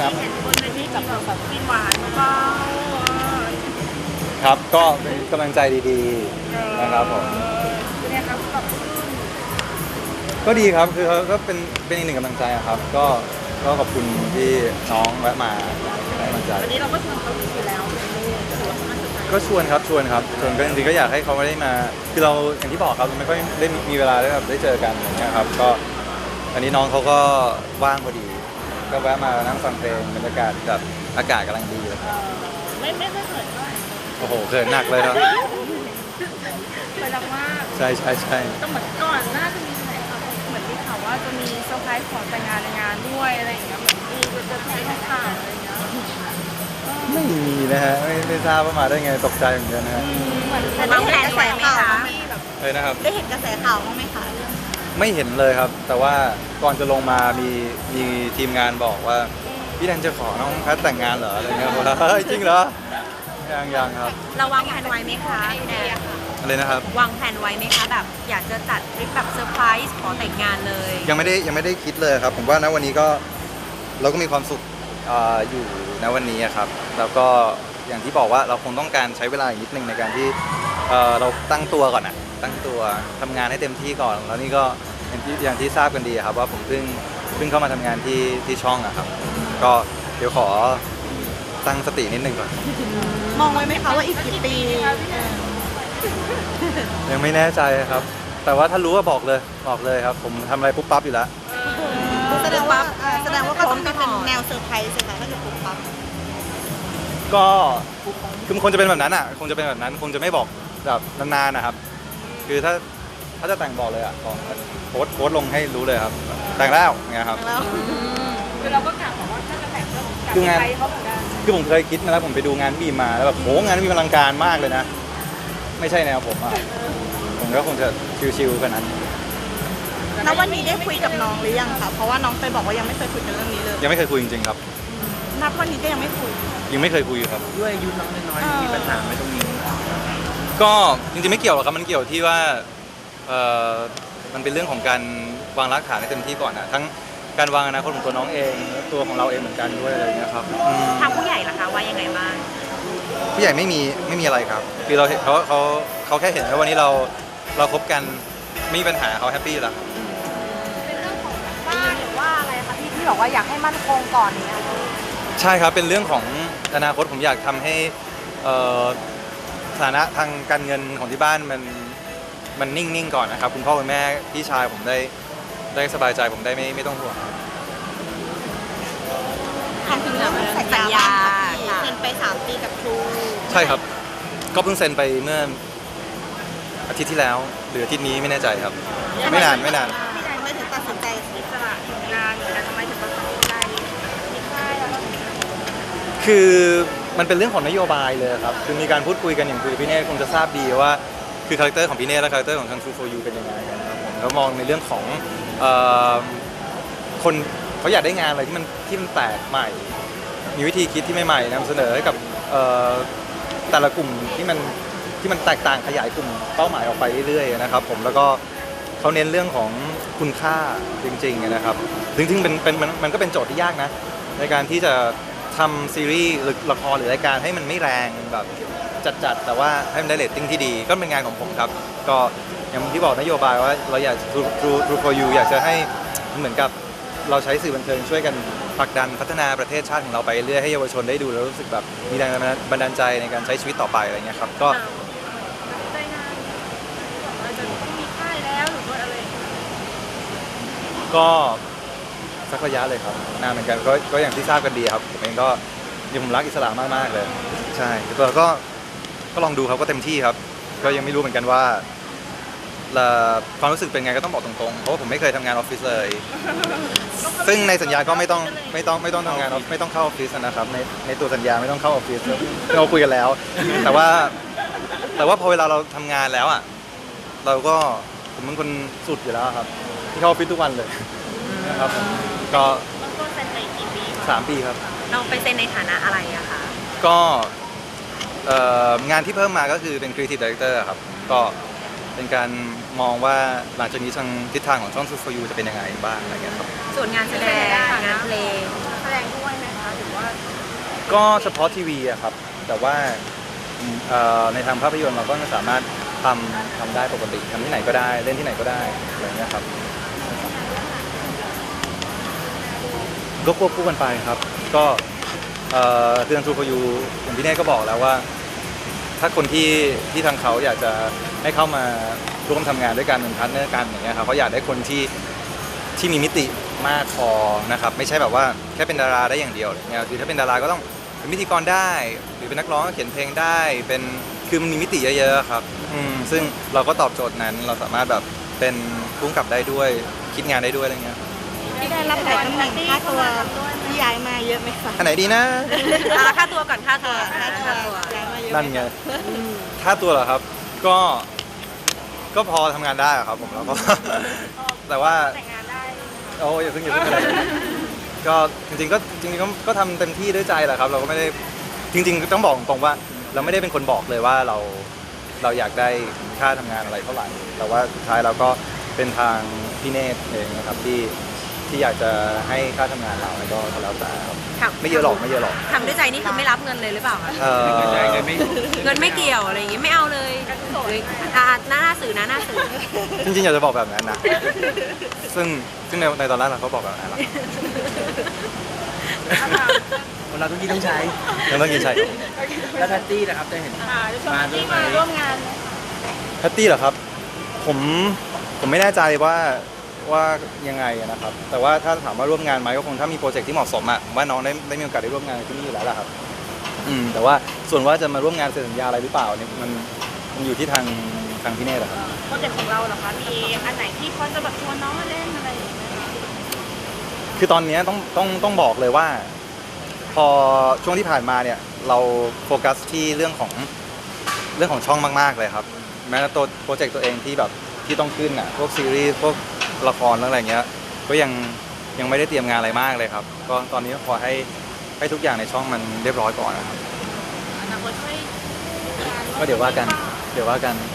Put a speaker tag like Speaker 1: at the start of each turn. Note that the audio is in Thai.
Speaker 1: ครับ
Speaker 2: เห็นบนเวทีกับแบบกินหวานแล้วก็
Speaker 1: ครับก็เป็นกำลังใจดีๆนะครับผม
Speaker 2: เป็นไงครับกับ
Speaker 1: ก็ดีครับคือเขาก็เป็นเป็นอีกหนึ่งกำลังใจอะครับ ก็ก็ขอบคุณที่น้องแวะมาให้กำลังใจ
Speaker 2: วันนี้เราก็ชวนเขาอยู่แล้วถือว่ามันสุดท้าย
Speaker 1: ก็ชวนครับชวนครับชวนก็จริงๆก็อยากให้เขาไม่ได้มา คือเราอย่างที่บอกครับไม่ค่อยได้มีเวลาได้แบบได้เจอกันอย่างเงี้ยครับ ก็อันนี้น้องเขาก็ว่างพอดี ก็แวะมานั่งฟังเพลงบรรยากาศแบบอากาศกำลังดีเลยครับ
Speaker 2: ไม่ไม่ค่อยเขินเท่าไหร่
Speaker 1: โอ้โหเขินหนักเลยครับ
Speaker 2: เขินดังมาก
Speaker 1: ใช่ใช่ใช่
Speaker 2: ก็เหมือนก่อนหน้าจะมีแถลงข่าวเหมือนมีข่าวว่าจะมีเซอร์ไพรส์ขอแต่งงานในงานด้วยอะไรอย่างเงี้ยเหมือนมีจะจะมีข่าวอะไรอย่างเงี้ย
Speaker 1: ไม่มีนะฮะไม่ไม่ทราบว่ามาได้ไงตกใจเหมือนกันนะฮะ
Speaker 2: เหมือน
Speaker 3: แต่ได้เห็นกระแสข่าวบ้างไหม
Speaker 2: แบบ
Speaker 1: เลยนะครับ
Speaker 3: ได้เห็นกระแสข่าวบ้างไหมคะ
Speaker 1: ไม่เห็นเลยครับ แต่ว่าก่อนจะลงมามีมีทีมงานบอกว่า พี่แดนจะขอน้องแพทแต่งงานเหรออะไรเงี้ยผมว่าเฮ้ยจริงเหรอยังยังครับ
Speaker 3: เราวางแผนไว้ไหมคะแดน
Speaker 1: อะไรนะครับ
Speaker 3: วางแผนไว้ไหมคะแบบอยากจะจัดทริปแบบเซอร์ไพรส์ขอแต่งงานเลย
Speaker 1: ยังไม่ได้ยังไม่ได้คิดเลยครับ ผมว่าณวันนี้ก็เราก็มีความสุขอ่าอยู่ณวันนี้อะครับ แล้วก็อย่างที่บอกว่าเราคงต้องการใช้เวลาอีกนิดนึงในการที่ เอ่อเราตั้งตัวก่อนอะตั้งตัวทำงานให้เต็มที่ก่อน แล้วนี่ก็อย่างที่อย่างที่ทราบกันดีอะครับ ว่าผมเพิ่งเพิ่งเข้ามาทำงานที่ที่ช่องอะครับ ก็เดี๋ยวขอตั้งสตินิดนึงก่อน
Speaker 3: มองไว้ไหมคะว่าอีกกี่ปี
Speaker 1: ยังไม่แน่ใจครับ แต่ว่าถ้ารู้ว่าบอกเลยบอกเลยครับ ผมทำอะไรปุ๊บปั๊บอยู่แล้ว
Speaker 3: แสดงว่าแสดงว่าก็ต้องเป็นแนวเซอร์ไพรส์สิคะถ้าเกิดปุ๊บปั๊บ
Speaker 1: ก็คือมันคงจะเป็นแบบนั้นอะ คงจะเป็นแบบนั้น คงจะไม่บอก แบบนานๆนะครับ คือถ้าถ้าจะแต่งบอกเลยอะบอกโพสต์โพสต์ลงให้รู้เลยครับ แต่งแล้วเงี้ยครับ
Speaker 3: แล้ว
Speaker 2: คือเราก็กะบอกว่าถ้าจะแต่งก็กะ
Speaker 1: คืองาน
Speaker 2: ไปเขาเหมือนกัน
Speaker 1: คือผมเคยคิดมาแล้วผมไปดูงานบีมมาแล้วแบบโหงานบีมอลังการมากเลยนะ ไม่ใช่แนวผมอะผมก็คงจะชิวๆกันนั้น
Speaker 3: แล้ววันนี้ได้คุยกับน้องหรือยังคะเพราะว่าน้องเคยบอกว่ายังไม่เคยคุยกันเรื่องนี้เลย
Speaker 1: ยังไม่เคยคุยจริงๆครับ
Speaker 3: นับวันนี้ก็ยังไม่คุย
Speaker 1: ยังไม่เคยคุยครับ
Speaker 4: ด้วยอายุน้องน้อยๆมีปัญหาไหมตรงนี้
Speaker 1: ก็จริงๆไม่เกี่ยวหรอกครับมันเกี่ยวที่ว่าเอ่อมันเป็นเรื่องของการวางรากฐานให้เต็มที่ก่อนนะทั้งการวางอนาคตของตัวน้องเองและตัวของเราเองเหมือนกันด้วยอะไรอย่างเงี้ยครับอืม
Speaker 3: ทางผู้ใหญ่ล่ะคะว่ายังไงบ้าง
Speaker 1: ผู้ใหญ่ไม่มีไม่มีอะไรครับคือเราเห็นเขาเขาเขาแค่เห็นว่าวันนี้เราเราคบกันไม่มีปัญหาเขาแฮปปี้แล้วครับ
Speaker 2: เป็นเรื่องของบ้านหรือว่าอะไรคะที่ที่บอกว่าอยากให้มั่นคงก่อนเนี้ย
Speaker 1: ใช่ครับ เป็นเรื่องของอนาคตผมอยากทำให้เอ่อ ฐานะทางการเงินของที่บ้านมันมันนิ่งๆก่อนนะครับ คุณพ่อคุณแม่พี่ชายผมได้ได้สบายใจผมได้ไม่ไม่ต้องห่วง
Speaker 3: ทำถึงเรื่องสัญญาค่ะเซ็นไปสามปีกับครู
Speaker 1: ใช่ครับ ก็เพิ่งเซ็นไปเมื่ออาทิตย์ที่แล้ว หรืออาทิตย์นี้ไม่แน่ใจครับ ไม่นานไม่นาน
Speaker 3: พี่แดนไม่ถึงตัดสินใจ
Speaker 2: อิสระทำงานแต่ทำไมถึงตัดสินใจมีค่ายแล้วก็
Speaker 1: คือ มันเป็นเรื่องของนโยบายเลยครับคือมีการพูดคุยกันอย่างคุยกับพี่เน่คงจะทราบดีว่าคือคาแรคเตอร์ของพี่เน่และคาแรคเตอร์ของทาง True for You เป็นยังไงครับผมแล้วมองในเรื่องของเอ่อคนเขาอยากได้งานอะไรที่มันที่มันแปลกใหม่ มีวิธีคิดที่ใหม่ๆนำเสนอให้กับเอ่อแต่ละกลุ่มที่มันที่มันแตกต่างขยายกลุ่มเป้าหมายออกไปเรื่อยๆนะครับ ผมแล้วก็เขาเน้นเรื่องของคุณค่าจริงๆนะครับซึ่งซึ่งเป็นเป็นมันมันก็เป็นโจทย์ที่ยากนะ ในการที่จะ ทำซีรีส์หรือละครหรือรายการให้มันไม่แรงแบบจัดๆ แต่ว่าให้มันได้เรตติ้งที่ดีก็เป็นงานของผมครับ ก็อย่างที่บอกนโยบายว่าเราอยาก True True True for You อยากจะให้เหมือนกับเราใช้สื่อบันเทิงช่วยกันผลักดันพัฒนาประเทศชาติของเราไปเรื่อยให้เยาวชนได้ดูแล้วรู้สึกแบบมีแรงบันดาลใจในการใช้ชีวิตต่อไปอะไรเงี้ยครับก็
Speaker 2: ใจงานเราจะไม่มีค่ายแล้วหรือว่าอะไร
Speaker 1: ก็ สักระยะเลยครับนานเหมือนกันก็ก็อย่างที่ทราบกันดีครับผมเองก็ยังผมรักอิสระมากๆเลย ใช่แต่ก็ก็ลองดูครับก็เต็มที่ครับ ก็ยังไม่รู้เหมือนกันว่าเอ่อความรู้สึกเป็นไงก็ต้องบอกตรงๆ เพราะว่าผมไม่เคยทำงานออฟฟิศเลย ซึ่งในสัญญาก็ไม่ต้องไม่ต้องไม่ต้องทำงานออฟไม่ต้องเข้าออฟฟิศนะครับในในตัวสัญญาไม่ต้องเข้าออฟฟิศเราคุยกันแล้ว แต่ว่าแต่ว่าพอเวลาเราทำงานแล้วอะเราก็ผมเป็นคนสุดอยู่แล้วครับที่เข้าออฟฟิศทุกวันเลย นะครับผมก็
Speaker 2: ต้องต้นเซ็นไปกี่ปี
Speaker 1: สามปีครับ
Speaker 3: น้องไปเซ็นในฐานะอะไรอะคะ
Speaker 1: ก็เอ่องานที่เพิ่มมาก็คือเป็น Creative Director ครับ ก็เป็นการมองว่าหลังจากนี้ทางทิศทางของช่อง True for You จะเป็นยังไงบ้างอะไรเงี้ยครับ
Speaker 3: ส่วนงานแสดงงานเพลง
Speaker 2: แสดงด้วยไหมคะ
Speaker 1: ก็เฉพาะทีวีอะครับ แต่ว่าอืมเอ่อในทางภาพยนตร์เราก็สามารถทำทำได้ปกติทำที่ไหนก็ได้เล่นที่ไหนก็ได้อะไรเงี้ยครับ ก็ควบคู่กันไปครับ ก็เอ่อคือทางทูฟยูอย่างพี่เน่ก็บอกแล้วว่า ถ้าคนที่ที่ทางเขาอยากจะให้เข้ามาร่วมทำงานด้วยกันเป็นพาร์ทเนอร์กันอย่างเงี้ยครับเขาอยากได้คนที่ที่มีมิติมากพอนะครับ ไม่ใช่แบบว่าแค่เป็นดาราได้อย่างเดียวเงี้ยคือถ้าเป็นดาราก็ต้องเป็นพิธีกรได้ หรือเป็นนักร้องเขียนเพลงได้ เป็นคือมันมีมิติเยอะๆครับอืมซึ่งเราก็ตอบโจทย์นั้นเราสามารถแบบเป็นพุ่งกลับได้ด้วย คิดงานได้ด้วยอะไรเงี้ย
Speaker 3: ที่ได้รับแต่ตำแหน่งค่าตัวที่ย้ายมาเยอะไหมคะ
Speaker 1: อันไหนดีนะ
Speaker 5: อะค่าตัวก่อนค่าตัว
Speaker 3: ค่า
Speaker 5: ค่า
Speaker 3: ตั
Speaker 5: ตัวว
Speaker 3: ย้ายมาเยอะหม
Speaker 1: นั่นไงค่าตัวเหรอครับ ก็ก็พอทำงานได้อะครับผมแล้วก็ แต่ว่า
Speaker 2: แต่งงานได้
Speaker 1: โอ้ยอย่าเพิ่งอย่าเพิ่งอะไรก็จริงๆก็จริงๆก็ก็ทำเต็มที่ด้วยใจแหละครับ เราก็ไม่ได้จริง ๆ ต้องบอกตรงๆว่า เราไม่ได้เป็นคนบอกเลยว่าเราเราอยากได้ค่าทำงานอะไรเท่าไหร่แต่ว่าสุดท้ายเราก็เป็นทางพี่เนตเองนะครับที่ ที่อยากจะให้ค่าทำงานเราแล้วก็ก็แล้วแต่ครับ
Speaker 5: ค่ะ
Speaker 1: ไม่เยอะหรอกไม่เยอะหรอก
Speaker 5: ทำด้วยใจนี่คือไม่รับเงินเลยหรือเปล่าคะ
Speaker 1: เอ่อ
Speaker 4: เงินใจเงินไม่
Speaker 5: เงินไม่เกี่ยวอะไรอย่างงี้ไม่เอาเลยหรืออะหน้าหน้าสื่อนะหน้าสื่อ
Speaker 1: จริงๆอยากจะบอกแบบนั้นนะซึ่งซึ่งในในตอนแรกเราก็บอกแบบนั้นแหละ
Speaker 4: คนเราทุกที่ต้องใช้
Speaker 1: ยังต้องกินใช่
Speaker 4: แล้วแพตตี้นะครับจะเห็น
Speaker 2: อ่าจะชวน
Speaker 4: มาด้ว
Speaker 2: พี่
Speaker 4: ยไหม
Speaker 2: มาร่วมงานไหม
Speaker 1: แพตตี้เหรอครับ ผมผมไม่แน่ใจว่า ว่ายังไงอะนะครับ แต่ว่าถ้าถามว่าร่วมงานไหมก็คงถ้ามีโปรเจกต์ที่เหมาะสมอะผมว่าน้องได้ได้มีโอกาสได้ร่วมงานที่นี่อยู่แล้วแหละครับ อืมแต่ว่าส่วนว่าจะมาร่วมงานเซ็นสัญญาอะไรหรือเปล่าเนี่ยมันมันอยู่ที่ทางทางพี่เน่แหละครับ
Speaker 2: โปรเจกต์ของเราเหรอคะ มีอันไหนที่เขาจะแบบชวนน้องมาเล่นอะไรอย่างเงี้ยไหมคะ
Speaker 1: คือตอนเนี้ยต้องต้องต้องบอกเลยว่า พอช่วงที่ผ่านมาเนี่ย เราโฟกัสที่เรื่องของเรื่องของช่องมาก ๆ เลยครับ แม้แต่ตัวโปรเจกต์ตัวเองที่แบบที่ต้องขึ้นอะพวกซีรีส์พวก ละครเรื่องอะไรเงี้ย ก็ยังยังไม่ได้เตรียมงานอะไรมากเลยครับ ก็ตอนนี้ก็ขอให้ให้ทุกอย่างในช่องมันเรียบร้อยก่อนนะครับ
Speaker 2: อนาคตค่อย
Speaker 1: ก็เดี๋ยวว่ากัน เดี๋ยวว่ากัน
Speaker 2: อ